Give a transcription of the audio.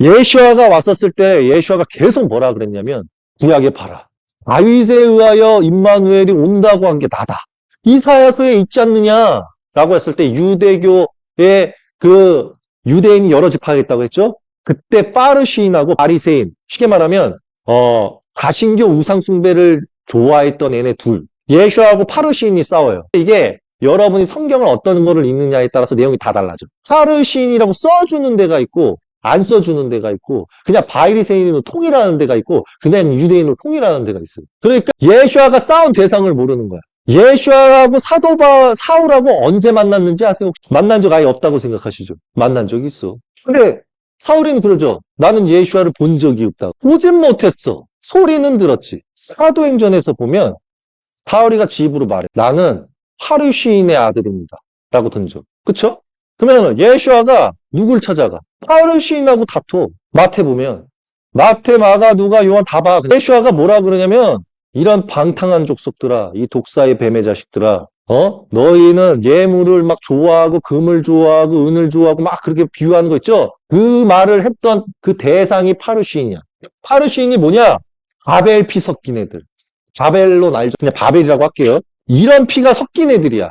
예수아가 왔었을 때 예수아가 계속 뭐라 그랬냐면 구약에 봐라. 다윗에 의하여 임마누엘이 온다고 한 게 나다. 이사야서에 있지 않느냐라고 했을 때 유대교의 그 유대인이 여러 집하겠다고 했죠. 그때 파르시인하고 바리새인 쉽게 말하면 어 가신교 우상 숭배를 좋아했던 얘네 둘 예수하고 파르시인이 싸워요. 이게 여러분이 성경을 어떤 거를 읽느냐에 따라서 내용이 다 달라져. 파르시인이라고 써주는 데가 있고 안 써주는 데가 있고 그냥 바리새인으로 통일하는 데가 있고 그냥 유대인으로 통일하는 데가 있어요. 그러니까 예수아가 싸운 대상을 모르는 거야. 예수아하고 사도바 사울하고 언제 만났는지 아세요? 만난 적 아예 없다고 생각하시죠? 만난 적 있어. 근데 사울이는 그러죠. 나는 예수아를 본 적이 없다. 보진 못했어. 소리는 들었지. 사도행전에서 보면 바울이가 집으로 말해. 나는 파르시인의 아들입니다. 라고 던져. 그쵸? 그러면 예수아가 누굴 찾아가? 파르시인하고 다퉈. 마태 보면. 마태, 마가, 누가, 요한 다 봐. 예수아가 뭐라 그러냐면 이런 방탕한 족속들아, 이 독사의 뱀의 자식들아, 어? 너희는 예물을 막 좋아하고 금을 좋아하고 은을 좋아하고 막 그렇게 비유하는 거 있죠? 그 말을 했던 그 대상이 파르시인이야. 파르시인이 뭐냐? 바벨 피 섞인 애들. 바벨론 알죠? 그냥 바벨이라고 할게요. 이런 피가 섞인 애들이야.